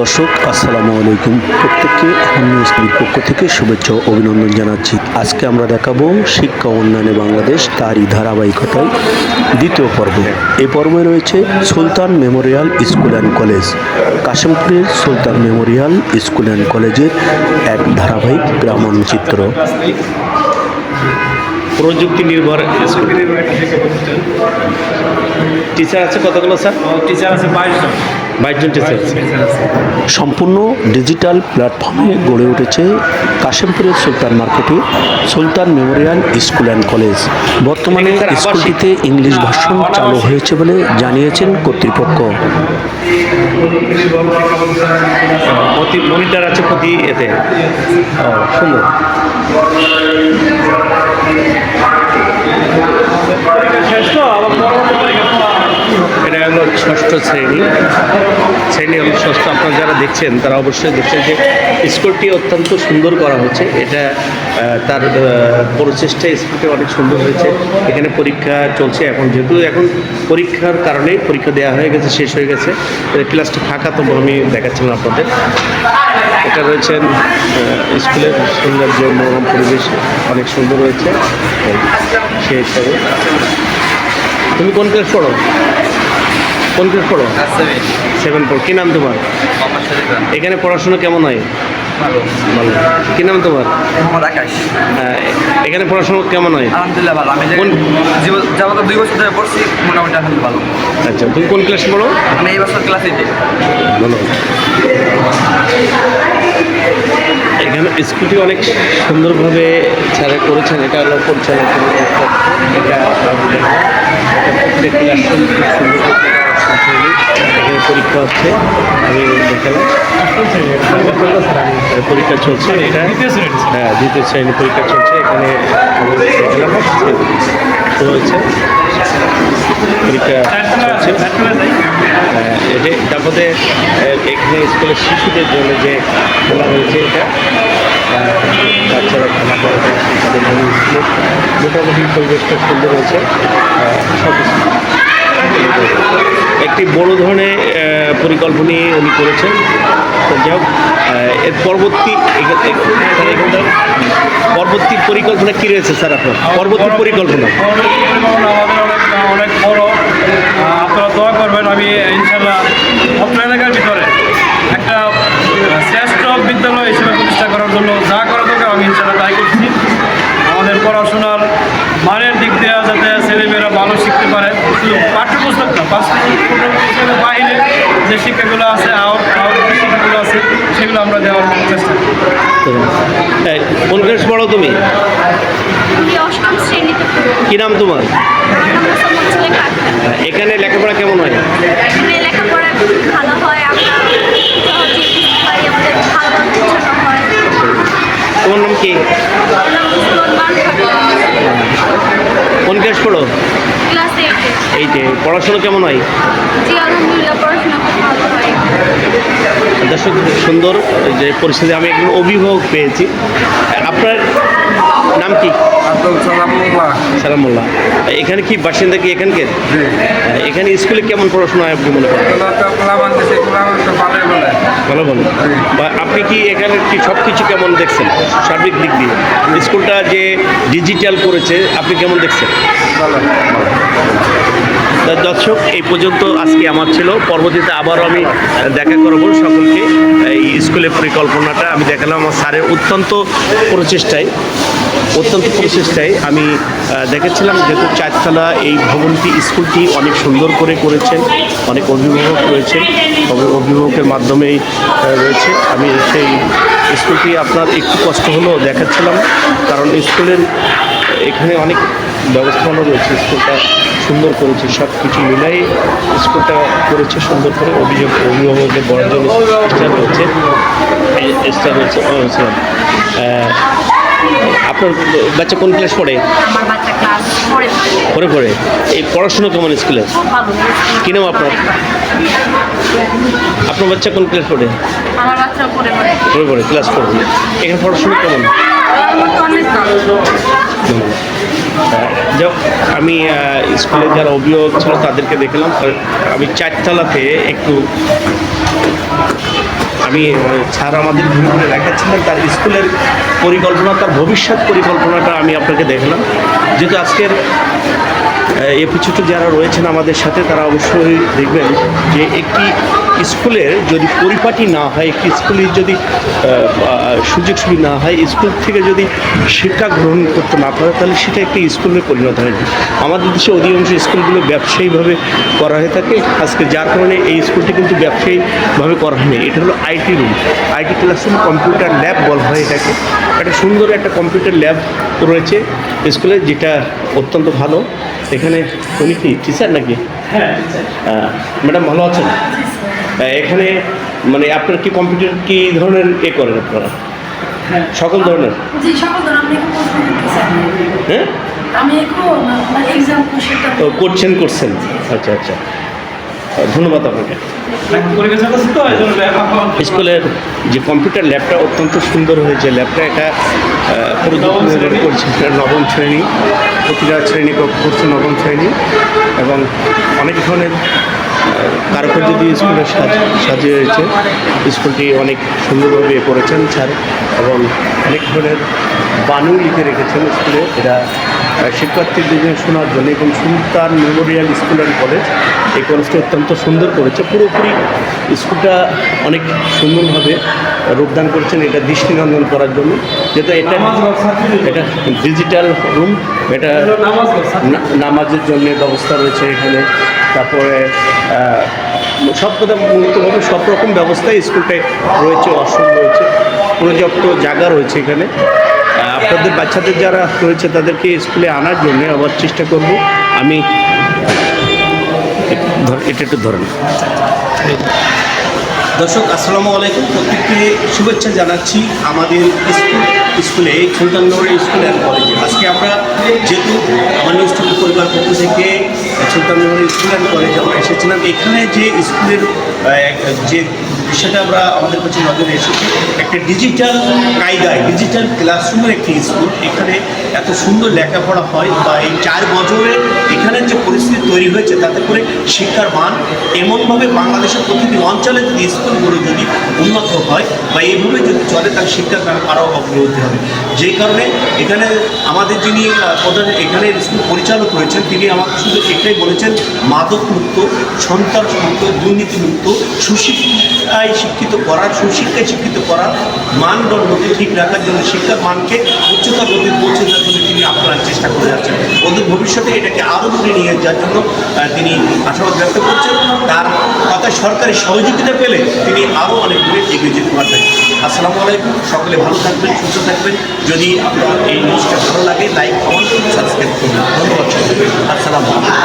দর্শক আসসালামু আলাইকুম। প্রত্যেককে আহম নিউজ টিভির পক্ষ থেকে শুভেচ্ছা অভিনন্দন জানাচ্ছি। আজকে আমরা দেখাবো শিক্ষা উন্নয়নে বাংলাদেশ তারই ধারাবাহিকতায় দ্বিতীয় পর্ব। এই পর্বে রয়েছে Sultan memorial school and college. কাশিমপুরের Sultan Memorial school and কলেজের এক ধারাবাহিক গ্রামাঞ্চিত্র প্রযুক্তি নির্ভর স্কুল। টিচার আছে কতগুলো স্যার? টিচার আছে বাইশ জন টিচার সম্পূর্ণ ডিজিটাল প্ল্যাটফর্মে গড়ে উঠেছে কাশেমপুরের সুলতান মার্কেটে Sultan memorial school and college. বর্তমানে স্কুলটিতে ইংলিশ ভাষণ চালু হয়েছে বলে জানিয়েছেন কর্তৃপক্ষ। প্রতি মনিটর আছে প্রতি এতে। সুন্দর শেষ তো আবার পরবর্তী পরীক্ষা তো এটা হলো ষষ্ঠ শ্রেণি। শ্রেণি হলো ষষ্ঠ আপনারা যারা দেখছেন তারা অবশ্যই দেখছেন যে স্কুলটি অত্যন্ত সুন্দর করা হচ্ছে। এটা তার আহ, প্রচেষ্টা স্কুলটি অনেক সুন্দর হয়েছে। এখানে পরীক্ষা চলছে এখন। যেহেতু এখন পরীক্ষার কারণে পরীক্ষা দেওয়া হয়ে গেছে শেষ হয়ে গেছে ক্লাসটা ফাঁকা তো আমি দেখাচ্ছিলাম আপনাদের। এটা রয়েছেন স্কুলের সৌন্দর্য মনোরম পরিবেশ অনেক সুন্দর এই, সেই হিসাবে তুমি কোন ক্লাস পড়ো? কোন ক্লাস পড়ো? সেভেন পড়ো। কী নাম তোমার? এখানে পড়াশোনা কেমন হয়? ভালো। কী নাম তোমার? মোহাম্মদ আকাশ। এখানে পড়াশোনা কেমন হয়? আলহামদুলিল্লাহ ভালো। আমি যাবত দুই বছর ধরে পড়ছি মোটামুটি আলহামদুলিল্লাহ ভালো। আচ্ছা তুমি কোন ক্লাস পড়ো? আমি এই বছর ক্লাস এইটে এখানে স্কুলটি অনেক সুন্দরভাবে ছাড়া করেছেন এটা হলো পরিচালনা করে- এটা প্রত্যেক ক্লাসরুম খুব সুন্দর। পরীক্ষা হচ্ছে আমি দেখালাম। পরীক্ষা চলছে এটা হ্যাঁ দ্বিতীয় শ্রেণি পরীক্ষা চলছে এখানে দেখালাম শুরু পরীক্ষা চলছে। হ্যাঁ, এটা তারপরে এখানে স্কুলের শিশুদের জন্য যে খেলা হয়েছে এটা বাচ্চারা খেলা করে তাদের মোটামুটি পরিবেশটা সুন্দর হয়েছে সব। একটি বড় ধরনের পরিকল্পনা উনি করেছেন। যাই হোক এর পরবর্তী পরবর্তী পরিকল্পনা কী রয়েছে স্যার আপনার? পরবর্তী পরিকল্পনা? অনেক বড় আপনারা দোয়া করবেন, আমি ইনশাল্লাহ অত্র এলাকার ভিতরে একটা শ্রেষ্ঠ বিদ্যালয় হিসেবে প্রতিষ্ঠা করার জন্য যা করা দরকার, আমি ইনশাল্লাহ তাই করছি। আমাদের পড়াশোনার মানের দিক দিয়ে যাতে ছেলেমেয়েরা ভালো শিখতে পারে পাঠ্যপুস্তক না পাঠ্যপুস্তকের যে শিক্ষাগুলো আছে আউট আউট যে শিক্ষাগুলো আছে সেগুলো আমরা দেওয়ার চেষ্টা করি। কোন ক্লাস পড়ো তুমি? আমি অষ্টম শ্রেণীতে পড়ি। নাম তোমার? এখানে লেখাপড়া কেমন হয় এখানে লেখাপড়া খুব ভালো হয় আমরা সহজে বুঝতে পারি আমাদের ভালো বোঝানো হয় তোমার নাম কি আমার নাম মুসলমান ক্লাস পড়ো ক্লাস এইটে এই যে পড়াশোনা কেমন হয়? জি আলহামদুলিল্লাহ পড়াশোনা খুব ভালো দর্শক সুন্দর। যে পরিস্থিতি আমি একজন অভিভাবক পেয়েছি। আপনার নাম কি? সালামুল্লাহ এখানে কি বাসিন্দা কি এখানকার? এখানে স্কুলে কেমন পড়াশোনা হয় আপনি মনে করেন? ভালো ভালো বা আপনি কি এখানে কি সব কিছু কেমন দেখছেন? সার্বিক দিক দিয়ে? স্কুলটা যে ডিজিটাল করেছে, আপনি কেমন দেখছেন? দর্শক, এই পর্যন্ত আজকে আমার ছিল। পরবর্তীতে আবারও আমি দেখা করব সকলকে। এই স্কুলের পরিকল্পনাটা আমি দেখালাম আমার স্যারের অত্যন্ত প্রচেষ্টায়। অত্যন্ত প্রচেষ্টায় আমি দেখেছিলাম যেহেতু চারতলা এই ভবনটি, স্কুলটি অনেক সুন্দর করে করেছেন, অনেক অভিভাবক রয়েছেন। অভিভাবকের মাধ্যমেই রয়েছে। আমি সেই স্কুলটি আপনার একটু কষ্ট হলেও দেখাচ্ছিলাম, কারণ স্কুলের এখানে অনেক ব্যবস্থাপনা রয়েছে স্কুলটা সুন্দর করেছে সব কিছু মিলাই স্কুলটা করেছে সুন্দর করে অভিযোগ অভিভাবকদের বড় জন্য স্টার রয়েছে স্টার রয়েছে। আপনার বাচ্চা কোন ক্লাস পড়ে? পড়ে। পড়ে এই পড়াশোনা কেমন স্কুলে? কি নাম আপনার? আপনার বাচ্চা কোন ক্লাস পড়ে? পড়ে পড়ে। ক্লাস পড়ে এখানে পড়াশোনা কেমন? যাক আমি স্কুলে যারা অভিভাবক ছিল তাদেরকে দেখলাম আমি চারতলাতে একটু আমি আহ, স্যার আমাদের ঘুরে ঘুরে দেখাচ্ছিলেন তার স্কুলের পরিকল্পনা তার ভবিষ্যৎ পরিকল্পনাটা আমি আপনাকে দেখলাম। যেহেতু আজকের এপিছুটু যারা রয়েছেন আমাদের সাথে তারা অবশ্যই দেখবেন যে একটি স্কুলের যদি পরিপাটি না হয় একটি স্কুলের যদি সুযোগ সুবিধা না হয় স্কুল থেকে যদি শিক্ষা গ্রহণ করতে না পারে তাহলে সেটা একটি স্কুলে পরিণত হয়। না আমাদের দেশে অধিকাংশ স্কুলগুলো ব্যবসায়ীভাবে করা হয়ে থাকে। আজকে যার কারণে এই স্কুলটি কিন্তু ব্যবসায়ীভাবে করা হয়নি। এটা হলো IT room. IT classroom computer lab বলা হয় এটাকে। একটা সুন্দর একটা কম্পিউটার ল্যাব রয়েছে স্কুলে যেটা অত্যন্ত ভালো। এখানে উনি কি টিচার নাকি? হ্যাঁ ম্যাডাম ভালো আছেন? এখানে মানে আপনার কি কম্পিউটার কি ধরনের এ করেন আপনারা? সকল ধরনের? জি সকল ধর আমি এখন প্রশ্ন করতেছি হ্যাঁ? মানে করছেন। করছেন আচ্ছা আচ্ছা। ধন্যবাদ আপনাকে। স্কুলের যে কম্পিউটার ল্যাবটা অত্যন্ত সুন্দর হয়েছে। ল্যাবটা এটা নবম শ্রেণি, প্রতিটা শ্রেণি করছে নবম শ্রেণি এবং অনেক ধরনের কারুকার্য দিয়ে সাজ সাজিয়ে রয়েছে স্কুলটি অনেক সুন্দরভাবে করেছেন স্যার এবং অনেক ধরনের বানু লিখে রেখেছেন স্কুলে। এটা শিক্ষার্থীদের শোনার জন্য এবং Sultan memorial school and college এই কলেজটি অত্যন্ত সুন্দর করেছে। পুরোপুরি স্কুলটা অনেক সুন্দরভাবে রূপদান করেছেন। এটা দৃষ্টিনন্দন করার জন্য। যেহেতু এটা এটা ডিজিটাল রুম এটা নামাজের জন্য ব্যবস্থা রয়েছে এখানে। তারপরে সব কথা মূলতভাবে সব রকম ব্যবস্থাই স্কুলটায় রয়েছে ওয়াশরুম রয়েছে পর্যাপ্ত জায়গা রয়েছে এখানে। আপনাদের বাচ্চাদের যারা রয়েছে তাদেরকে স্কুলে আনার জন্য আবার চেষ্টা করব। আমি এটা একটু ধরেন দর্শক, আসসালামু আলাইকুম। প্রত্যেককে শুভেচ্ছা জানাচ্ছি আমাদের স্কুল, স্কুলে সুলতানগড়ের স্কুল অ্যান্ড কলেজে। আজকে আমরা যেহেতু আমার নিউজ পরিবার পক্ষ থেকে সুলতাননগর স্কুল অ্যান্ড কলেজে আমরা এসেছিলাম। এখানে যে স্কুলের যে বিষয়টা আমরা আমাদের কাছে নজরে এসেছে, একটা ডিজিটাল কায়দায় ডিজিটাল ক্লাসরুমের একটি স্কুল এখানে এত সুন্দর লেখাপড়া হয় বা এই চার বছরে এখানে যে পরিস্থিতি তৈরি হয়েছে, তাতে করে শিক্ষার মান এমনভাবে বাংলাদেশের প্রতিটি অঞ্চলে যদি স্কুলগুলো যদি উন্নত হয় বা এইভাবে যদি চলে তার শিক্ষার আরও অগ্রগতি হবে। যেই কারণে এখানে আমাদের যিনি প্রধান এখানে স্কুল পরিচালক রয়েছেন, তিনি আমাকে শুধু এটাই বলেছেন মাদক মুক্ত সন্তান মুক্ত দুর্নীতিমুক্ত, সুশিক্ষায় শিক্ষিত করার সুশিক্ষায় শিক্ষিত করার মানদণ্ডকে ঠিক রাখার জন্য শিক্ষার মানকে উচ্চতা গতি পৌঁছে দেওয়ার জন্য তিনি আপনার চেষ্টা করে যাচ্ছেন। ওদের ভবিষ্যতে এটাকে আরও দূরে নিয়ে যাওয়ার জন্য তিনি আশাবাদ ব্যক্ত করছেন। তার কথা সরকারি সহযোগিতা পেলে তিনি আরও অনেক দূরে এগিয়ে যেতে পারবেন। আসসালামু আলাইকুম। সকলে ভালো থাকবেন, সুস্থ থাকবেন। যদি আপনার এই নিউজটা ভালো লাগে, লাইক করুন সাবস্ক্রাইব করুন। ধন্যবাদ সকলকে আসসালামু আলাইকুম।